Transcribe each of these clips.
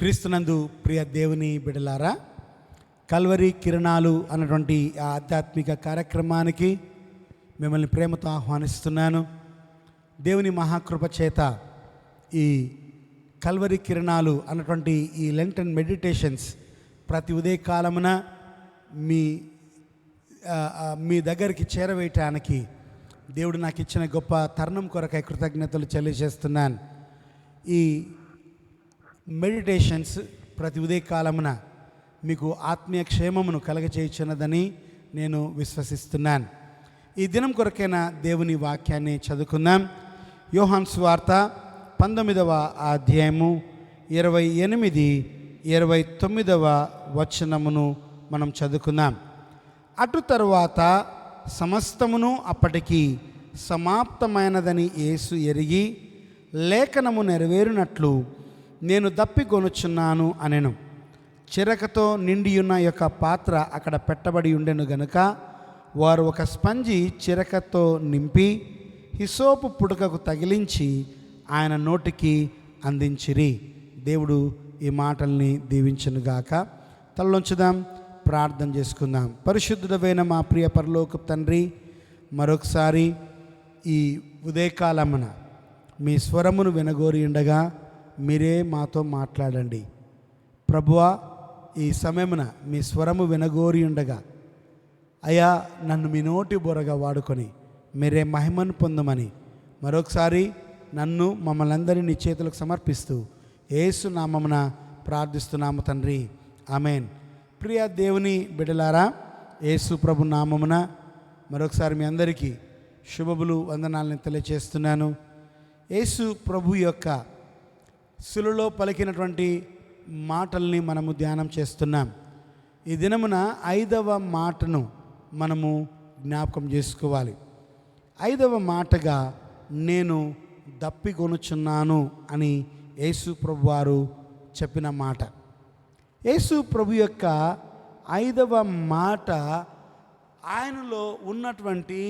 క్రీస్తునందు ప్రియ దేవుని బిడలారా కల్వరి కిరణాలు అన్నటువంటి ఆ ఆధ్యాత్మిక కార్యక్రమానికి మిమ్మల్ని ప్రేమతో ఆహ్వానిస్తున్నాను. దేవుని మహాకృప చేత ఈ కల్వరి కిరణాలు అన్నటువంటి ఈ లెంటన్ మెడిటేషన్స్ ప్రతి ఉదయకాలమున మీ మీ దగ్గరికి చేరవేయటానికి దేవుడు నాకు ఇచ్చిన గొప్ప తరుణం కొరకై కృతజ్ఞతలు చెల్లిచేస్తున్నాను. ఈ మెడిటేషన్స్ ప్రతి ఉదయకాలమున మీకు ఆత్మీయ క్షేమమును కలగచేయుచున్నదని నేను విశ్వసిస్తున్నాను. ఈ దినం కొరకైన దేవుని వాక్యాన్ని చదువుకుందాం. యోహాన్ స్వార్త పంతొమ్మిదవ అధ్యాయము ఇరవై ఎనిమిది ఇరవై తొమ్మిదవ వచనమును మనం చదువుకుందాం. అటు తరువాత సమస్తమును అప్పటికి సమాప్తమైనదని యేసు ఎరిగి లేఖనము నెరవేరినట్లు నేను దప్పికొనుచున్నాను అనెను. చిరకతో నిండియున్న యొక్క పాత్ర అక్కడ పెట్టబడి ఉండెను గనుక వారు ఒక స్పంజి చిరకతో నింపి హిసోపు పుడకకు తగిలించి ఆయన నోటికి అందించిరి. దేవుడు ఈ మాటల్ని దీవించనుగాక తలలోంచుదాం ప్రార్థన చేసుకుందాం. పరిశుద్ధుడమైన మా ప్రియ పరలోక తండ్రి మరొకసారి ఈ ఉదయకాలమున మీ స్వరమును వినగోరి ఉండగా మీరే మాతో మాట్లాడండి. ప్రభువా ఈ సమయమున మీ స్వరము వినగోరి ఉండగా అయా నన్ను మీ నోటి బొరగా వాడుకొని మీరే మహిమను పొందమని మరొకసారి నన్ను మమ్మల్ని అందరినీ నీ చేతులకు సమర్పిస్తూ ఏసు నామమున ప్రార్థిస్తున్నాము తండ్రి. ఆమెన్. ప్రియ దేవుని బిడలారా యేసు ప్రభు నామమున మరొకసారి మీ అందరికీ శుభములు వందనాలను తెలియచేస్తున్నాను. యేసు ప్రభు యొక్క శిలులో పలికినటువంటి మాటల్ని మనము ధ్యానం చేస్తున్నాం. ఈ దినమున ఐదవ మాటను మనము జ్ఞాపకం చేసుకోవాలి. ఐదవ మాటగా నేను దప్పికొనుచున్నాను అని యేసు ప్రభు వారు చెప్పిన మాట. యేసు ప్రభు యొక్క ఐదవ మాట ఆయనలో ఉన్నటువంటి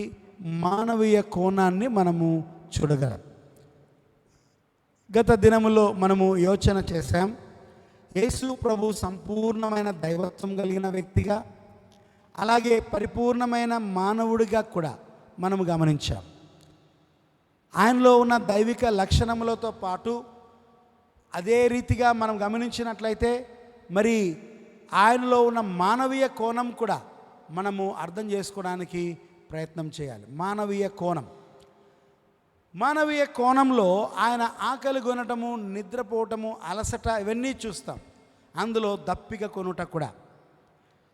మానవీయ కోణాన్ని మనము చూడగలం. గత దినములో మనము యోచన చేశాం. యేసు ప్రభు సంపూర్ణమైన దైవత్వం కలిగిన వ్యక్తిగా అలాగే పరిపూర్ణమైన మానవుడిగా కూడా మనము గమనించాం. ఆయనలో ఉన్న దైవిక లక్షణములతో పాటు అదే రీతిగా మనం గమనించినట్లయితే మరి ఆయనలో ఉన్న మానవీయ కోణం కూడా మనము అర్థం చేసుకోవడానికి ప్రయత్నం చేయాలి. మానవీయ కోణం. మానవీయ కోణంలో ఆయన ఆకలి కొనటము నిద్రపోవటము అలసట ఇవన్నీ చూస్తాం. అందులో దప్పిక కొనుట కూడా.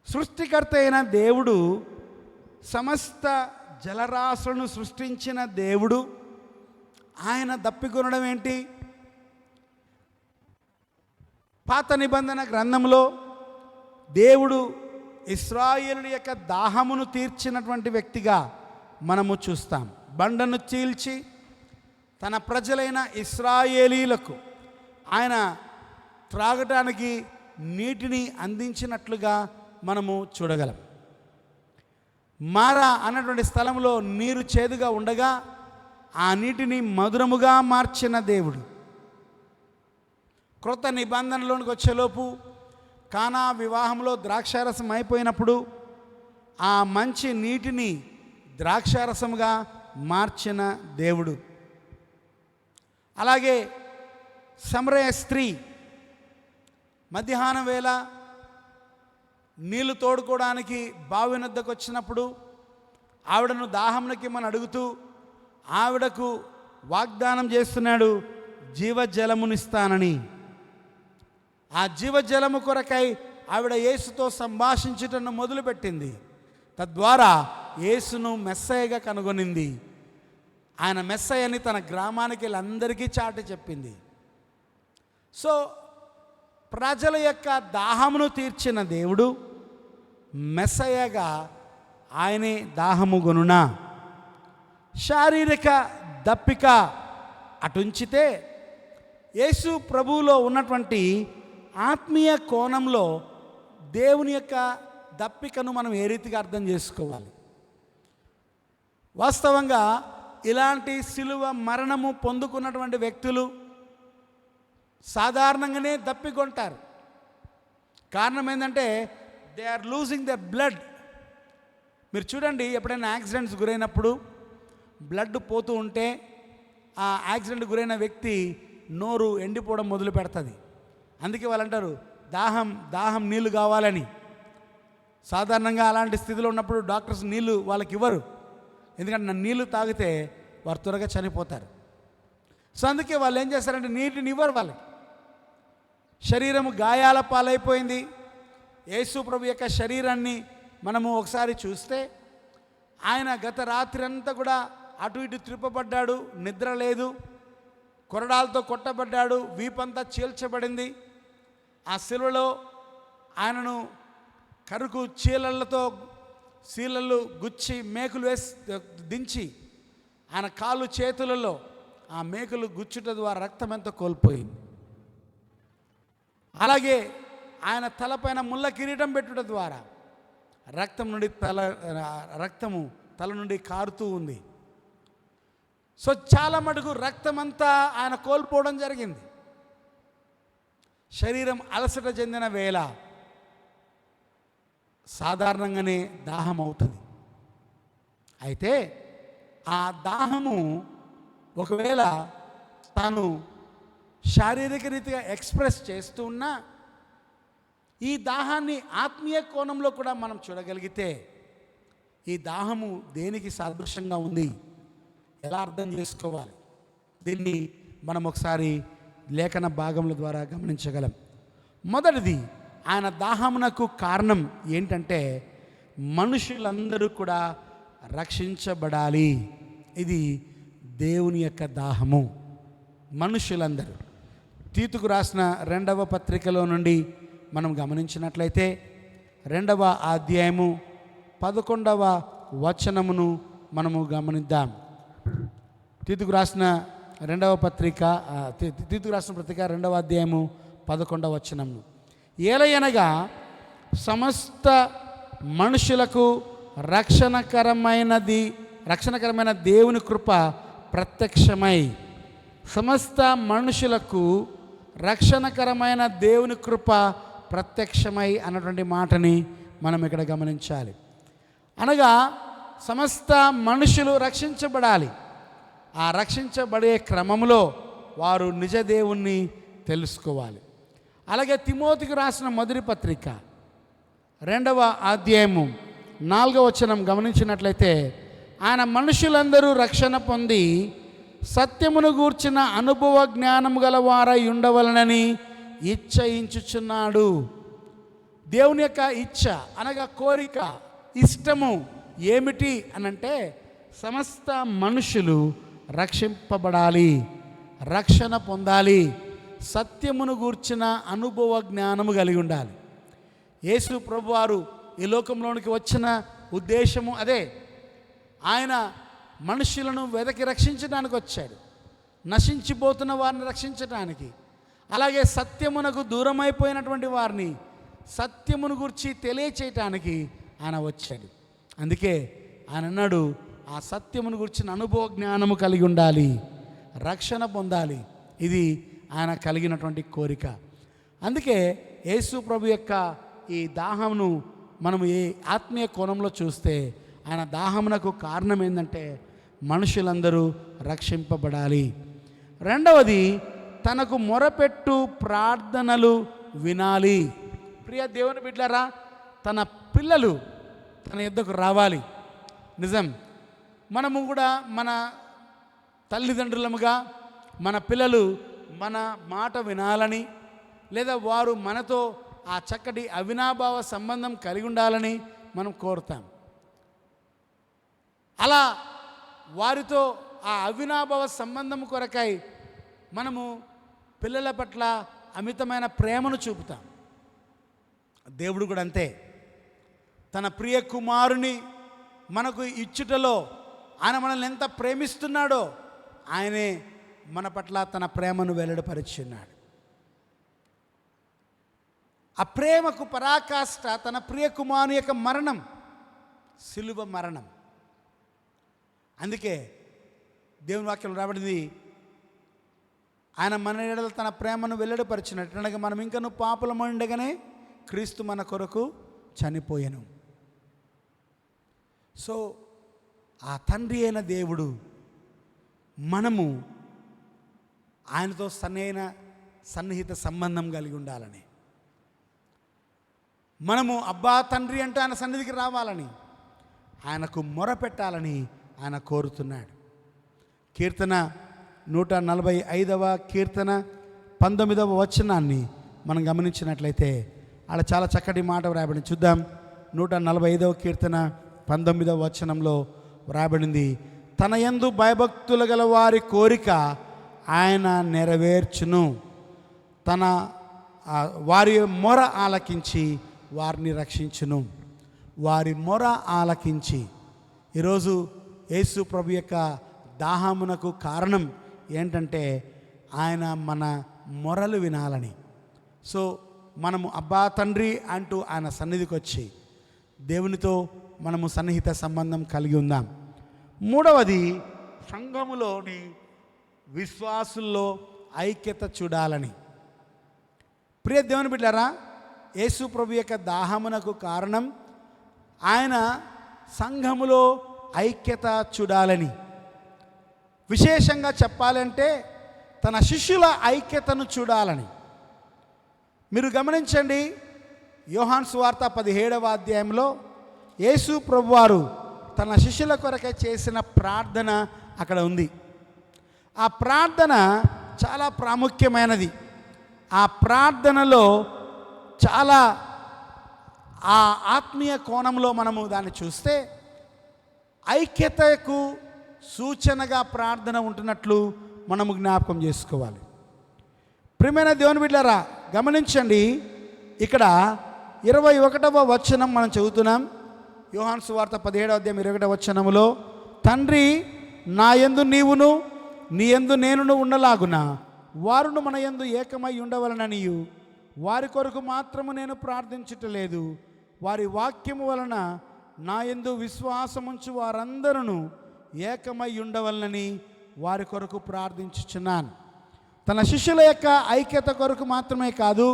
సృష్టికర్త అయిన దేవుడు సమస్త జలరాశులను సృష్టించిన దేవుడు. ఆయన దప్పికొనడం ఏంటి? పాత నిబంధన గ్రంథంలో దేవుడు ఇస్రాయేలుడి యొక్క దాహమును తీర్చినటువంటి వ్యక్తిగా మనము చూస్తాం. బండను చీల్చి తన ప్రజలైన ఇస్రాయేలీలకు ఆయన త్రాగటానికి నీటిని అందించినట్లుగా మనము చూడగలం. మారా అన్నటువంటి స్థలంలో నీరు చేదుగా ఉండగా ఆ నీటిని మధురముగా మార్చిన దేవుడు. క్రొత్త నిబంధనలోనికి వచ్చేలోపు కానా వివాహంలో ద్రాక్షారసం అయిపోయినప్పుడు ఆ మంచి నీటిని ద్రాక్షారసముగా మార్చిన దేవుడు. అలాగే సమరయ స్త్రీ మధ్యాహ్నం వేళ నీళ్ళు తోడుకోవడానికి బావి నద్దకు వచ్చినప్పుడు ఆవిడను దాహంలోకి మనం అడుగుతూ ఆవిడకు వాగ్దానం చేస్తున్నాడు జీవజలమునిస్తానని. ఆ జీవజలము కొరకై ఆవిడ యేసుతో సంభాషించుటను మొదలుపెట్టింది. తద్వారా యేసును మెస్సయ్యగా కనుగొనింది. ఆయన మెస్సయ్యని తన గ్రామానికి వీళ్ళందరికీ చాటి చెప్పింది. సో ప్రజల యొక్క దాహమును తీర్చిన దేవుడు మెస్సయ్యగా ఆయనే దాహము గునున. శారీరక దప్పిక అటుంచితే యేసు ప్రభువులో ఉన్నటువంటి ఆత్మీయ కోణంలో దేవుని యొక్క దప్పికను మనం ఏ రీతిగా అర్థం చేసుకోవాలి? వాస్తవంగా ఇలాంటి సిలువ మరణము పొందుకున్నటువంటి వ్యక్తులు సాధారణంగానే దప్పికొంటారు కారణం ఏంటంటే they are losing the blood. మీరు చూడండి ఎప్పుడైనా యాక్సిడెంట్స్ గురైనప్పుడు బ్లడ్ పోతూ ఉంటే ఆ యాక్సిడెంట్ గురైన వ్యక్తి నోరు ఎండిపోవడం మొదలు పెడుతుంది. అందుకే వాళ్ళు అంటారు దాహం దాహం నీళ్ళు కావాలని. సాధారణంగా అలాంటి స్థితిలో ఉన్నప్పుడు డాక్టర్స్ నీళ్ళు వాళ్ళకి ఇవ్వరు. ఎందుకంటే నా నీళ్ళు తాగితే వారు త్వరగా చనిపోతారు. సో అందుకే వాళ్ళు ఏం చేస్తారంటే నీటిని ఇవ్వరు వాళ్ళకి శరీరము గాయాల పాలైపోయింది. యేసు ప్రభు యొక్క శరీరాన్ని మనము ఒకసారి చూస్తే ఆయన గత రాత్రి అంతా కూడా అటు ఇటు త్రిప్పబడ్డాడు నిద్ర లేదు కొరడాలతో కొట్టబడ్డాడు వీపంతా చీల్చబడింది. ఆ శిలువలో ఆయనను కరుకు చీలలతో శీలలు గుచ్చి మేకులు వేసి దించి ఆయన కాళ్ళు చేతులలో ఆ మేకలు గుచ్చుట ద్వారా రక్తం ఎంత కోల్పోయింది. అలాగే ఆయన తలపైన ముళ్ళ కిరీటం పెట్టుట ద్వారా రక్తం నుండి తల రక్తము తల నుండి కారుతూ ఉంది. సో చాలా మటుకు రక్తం అంతా ఆయన కోల్పోవడం జరిగింది. శరీరం అలసట చెందిన వేళ సాధారణంగానే దాహం అవుతుంది. అయితే ఆ దాహము ఒకవేళ తాను శారీరక రీతిగా ఎక్స్ప్రెస్ చేస్తూ ఉన్నా ఈ దాహాన్ని ఆత్మీయ కోణంలో కూడా మనం చూడగలిగితే ఈ దాహము దేనికి సాదృశ్యంగా ఉంది? ఎలా అర్థం చేసుకోవాలి? దీన్ని మనం ఒకసారి లేఖన భాగముల ద్వారా గమనించగలం. మొదటిది ఆయన దాహమునకు కారణం ఏంటంటే మనుషులందరూ కూడా రక్షించబడాలి. ఇది దేవుని యొక్క దాహము. మనుషులందరూ. తీతుకు రాసిన రెండవ పత్రికలో నుండి మనం గమనించినట్లయితే రెండవ అధ్యాయము పదకొండవ వచనమును మనము గమనిద్దాం. తీతుకు రాసిన రెండవ పత్రిక తీతుకు రాసిన పత్రిక రెండవ అధ్యాయము పదకొండవ వచనము ఏలయనగా సమస్త మనుషులకు రక్షణకరమైనది రక్షణకరమైన దేవుని కృప ప్రత్యక్షమై. సమస్త మనుషులకు రక్షణకరమైన దేవుని కృప ప్రత్యక్షమై అన్నటువంటి మాటని మనం ఇక్కడ గమనించాలి. అనగా సమస్త మనుషులు రక్షించబడాలి. ఆ రక్షించబడే క్రమంలో వారు నిజ దేవుణ్ణి తెలుసుకోవాలి. అలాగే తిమోతికి రాసిన మొదటి పత్రిక రెండవ అధ్యాయము నాలుగవ వచనం గమనించినట్లయితే ఆయన మనుషులందరూ రక్షణ పొంది సత్యమును గూర్చిన అనుభవ జ్ఞానము గలవారై ఉండవలనని ఇచ్చయించుచున్నాడు. దేవుని యొక్క ఇచ్చ అనగా కోరిక ఇష్టము ఏమిటి అనంటే సమస్త మనుషులు రక్షింపబడాలి రక్షణ పొందాలి సత్యమును గూర్చిన అనుభవ జ్ఞానము కలిగి ఉండాలి. యేసు ప్రభువారు ఈ లోకంలోనికి వచ్చిన ఉద్దేశము అదే. ఆయన మనుషులను వెదకి రక్షించడానికి వచ్చాడు. నశించిపోతున్న వారిని రక్షించడానికి అలాగే సత్యమునకు దూరమైపోయినటువంటి వారిని సత్యమును గురించి తెలియచేయటానికి ఆయన వచ్చాడు. అందుకే ఆయన అన్నాడు ఆ సత్యమును గురించిన అనుభవ జ్ఞానము కలిగి ఉండాలి. రక్షణ పొందాలి. ఇది ఆయన కలిగినటువంటి కోరిక. అందుకే యేసు ప్రభు యొక్క ఈ దాహమును మనం ఏ ఆత్మీయ కోణంలో చూస్తే ఆయన దాహమునకు కారణం ఏంటంటే మనుషులందరూ రక్షింపబడాలి. రెండవది తనకు మొరపెట్టు ప్రార్థనలు వినాలి. ప్రియ దేవుని బిడ్డలారా తన పిల్లలు తన యుద్ధకు రావాలి. నిజం. మనము కూడా మన తల్లిదండ్రులముగా మన పిల్లలు మన మాట వినాలని లేదా వారు మనతో ఆ చక్కటి అవినాభావ సంబంధం కలిగి ఉండాలని మనం కోరుతాం. అలా వారితో ఆ అవినాభావ సంబంధం కొరకై మనము పిల్లల పట్ల అమితమైన ప్రేమను చూపుతాం. దేవుడు కూడా అంతే. తన ప్రియ కుమారుని మనకు ఇచ్చుటలో ఆయన మనల్ని ఎంత ప్రేమిస్తున్నాడో ఆయనే మన పట్ల తన ప్రేమను వెల్లడిపరిచున్నాడు ఆ ప్రేమకు పరాకాష్ట తన ప్రియ కుమారుని యొక్క మరణం సిలువ మరణం. అందుకే దేవుని వాక్యం రాబడింది ఆయన మన ఎడల తన ప్రేమను వెల్లడిపరిచినట్టు. అనగా మనం ఇంకను పాపలము ఉండగానే క్రీస్తు మన కొరకు చనిపోయాను. సో ఆ తండ్రి అయిన దేవుడు మనము ఆయనతో సన్నైన సన్నిహిత సంబంధం కలిగి ఉండాలని. మనము అబ్బా తండ్రి అంటూ ఆయన సన్నిధికి రావాలని ఆయనకు మొర పెట్టాలని ఆయన కోరుతున్నాడు. కీర్తన నూట నలభై ఐదవ కీర్తన పంతొమ్మిదవ వచనాన్ని మనం గమనించినట్లయితే ఆడ చాలా చక్కటి మాట వ్రాయబడి చూద్దాం. నూట నలభై ఐదవ కీర్తన పంతొమ్మిదవ వచనంలో వ్రాయబడింది. తన యందు భయభక్తులు గల వారి కోరిక ఆయన నెరవేర్చును. తన వారి మొర ఆలకించి వారిని రక్షించును. వారి మొర ఆలకించి. ఈరోజు యేసు ప్రభు యొక్క దాహమునకు కారణం ఏంటంటే ఆయన మన మొరలు వినాలని. సో మనము అబ్బా తండ్రి అంటూ ఆయన సన్నిధికి వచ్చి దేవునితో మనము సన్నిహిత సంబంధం కలిగి ఉందాం. మూడవది సంఘములోని విశ్వాసుల్లో ఐక్యత చూడాలని. ప్రియ దేవుని బిడ్డారా యేసు ప్రభు యొక్క దాహమునకు కారణం ఆయన సంఘములో ఐక్యత చూడాలని. విశేషంగా చెప్పాలంటే తన శిష్యుల ఐక్యతను చూడాలని. మీరు గమనించండి యోహాన్ సువార్త పదిహేడవ అధ్యాయంలో యేసు ప్రభువారు తన శిష్యుల కొరకే చేసిన ప్రార్థన అక్కడ ఉంది. ఆ ప్రార్థన చాలా ప్రాముఖ్యమైనది. ఆ ప్రార్థనలో చాలా ఆ ఆత్మీయ కోణంలో మనము దాన్ని చూస్తే ఐక్యతకు సూచనగా ప్రార్థన ఉంటున్నట్లు మనము జ్ఞాపకం చేసుకోవాలి. ప్రియమైన దేవుని బిడ్డారా గమనించండి ఇక్కడ ఇరవై ఒకటవ వచనం మనం చదువుతున్నాం. యోహాన్ సువార్త పదిహేడవ అధ్యాయం ఇరవై ఒకటవ వచనములో తండ్రి నా యందు నీవును నీ యందు నేనును ఉండలాగున వారును మన యందు ఏకమై ఉండవలననియు వారి కొరకు మాత్రము నేను ప్రార్థించటలేదు. వారి వాక్యము వలన నా ఎందు విశ్వాసముంచు వారందరూ ఏకమై ఉండవలనని వారి కొరకు ప్రార్థించుచున్నాను. తన శిష్యుల యొక్క ఐక్యత కొరకు మాత్రమే కాదు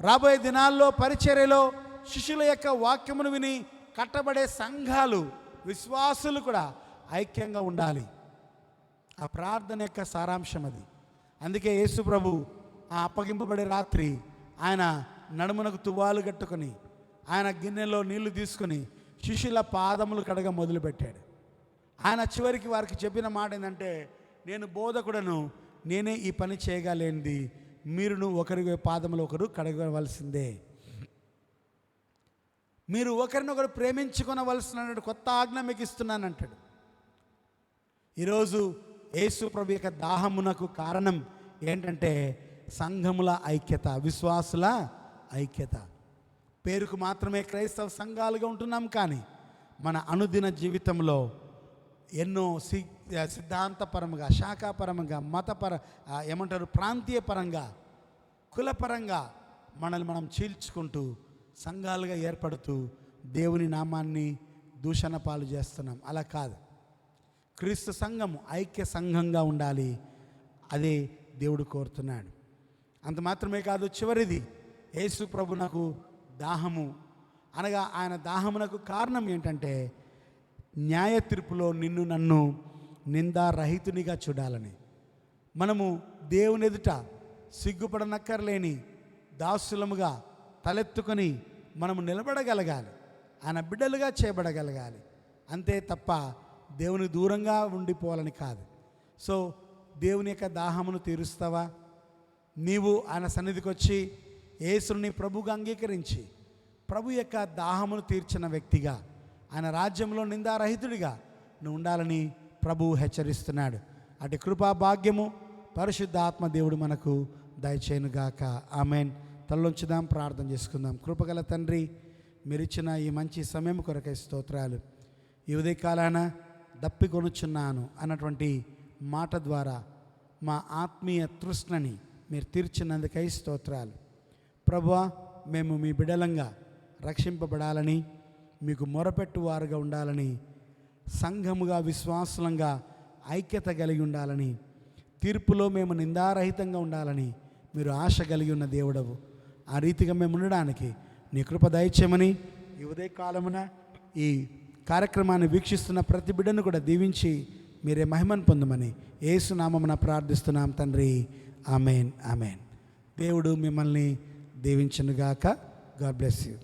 రాబోయే దినాల్లో పరిచర్యలో శిష్యుల యొక్క వాక్యమును విని కట్టబడే సంఘాలు విశ్వాసులు కూడా ఐక్యంగా ఉండాలి. ఆ ప్రార్థన యొక్క సారాంశం అది. అందుకే యేసు ప్రభు ఆ అప్పగింపబడే రాత్రి ఆయన నడుమునకు తువాలు కట్టుకొని ఆయన గిన్నెలో నీళ్ళు తీసుకొని శిష్యుల పాదములు కడగ మొదలుపెట్టాడు. ఆయన చివరికి వారికి చెప్పిన మాట ఏంటంటే నేను బోధకుడను నేనే ఈ పని చేయగలేనిది. మీరును ఒకరి పాదములు ఒకరు కడగవలసిందే. మీరు ఒకరినొకరు ప్రేమించుకొనవలసిన కొత్త ఆజ్ఞ మీకు ఇస్తున్నానంటాడు. ఈరోజు యేసు ప్రభు యొక్క దాహమునకు కారణం ఏంటంటే సంఘముల ఐక్యత విశ్వాసుల ఐక్యత. పేరుకు మాత్రమే క్రైస్తవ సంఘాలుగా ఉంటున్నాం కానీ మన అనుదిన జీవితంలో ఎన్నో సి సిద్ధాంతపరంగా శాఖాపరంగా మతపర ఏమంటారు ప్రాంతీయ పరంగా కులపరంగా మనల్ని మనం చీల్చుకుంటూ సంఘాలుగా ఏర్పడుతూ దేవుని నామాన్ని దూషణ పాలు చేస్తున్నాం. అలా కాదు. క్రీస్తు సంఘము ఐక్య సంఘంగా ఉండాలి. అదే దేవుడు కోరుతున్నాడు. అంత మాత్రమే కాదు చివరిది. యేసు ప్రభునకు దాహము. అనగా ఆయన దాహమునకు కారణం ఏంటంటే న్యాయ తీర్పులో నిన్ను నన్ను నిందారహితునిగా చూడాలని. మనము దేవుని ఎదుట సిగ్గుపడనక్కర్లేని దాసులముగా తలెత్తుకొని మనము నిలబడగలగాలి. ఆయన బిడ్డలుగా చేయబడగలగాలి. అంతే తప్ప దేవుని దూరంగా ఉండిపోవాలని కాదు. సో దేవుని యొక్క దాహమును తీరుస్తావా? నీవు ఆయన సన్నిధికి వచ్చి యేసుని ప్రభుగా అంగీకరించి ప్రభు యొక్క దాహమును తీర్చిన వ్యక్తిగా ఆయన రాజ్యంలో నిందారహితుడిగా నువ్వు ఉండాలని ప్రభువు హెచ్చరిస్తున్నాడు. అటు కృపా భాగ్యము పరిశుద్ధాత్మ దేవుడు మనకు దయచేయనుగాక. ఆమెన్. తల్లొంచుదాం ప్రార్థన చేసుకుందాం. కృపగల తండ్రి మీరిచ్చిన ఈ మంచి సమయం కొరకై స్తోత్రాలు. ఈ ఉదయకాలాన దప్పికొనుచున్నాను అన్నటువంటి మాట ద్వారా మా ఆత్మీయ తృష్ణని మీరు తీర్చినందుకై స్తోత్రాలు. ప్రభువా మేము మీ బిడలంగా రక్షింపబడాలని మీకు మొరపెట్టువారుగా ఉండాలని సంఘముగా విశ్వాసులంగా ఐక్యత కలిగి ఉండాలని తీర్పులో మేము నిందారహితంగా ఉండాలని మీరు ఆశ కలిగి ఉన్న దేవుడవు. ఆ రీతిగా మేము ఉండడానికి నీ కృప దయచేయమని ఈ ఉదయ కాలమున ఈ కార్యక్రమాన్ని వీక్షిస్తున్న ప్రతి బిడ్డను కూడా దీవించి మీరే మహిమను పొందమని ఏసునామమున ప్రార్థిస్తున్నాం తండ్రి. Amen amen. దేవుడు మిమ్మల్ని దీవించనుగాక. God bless you.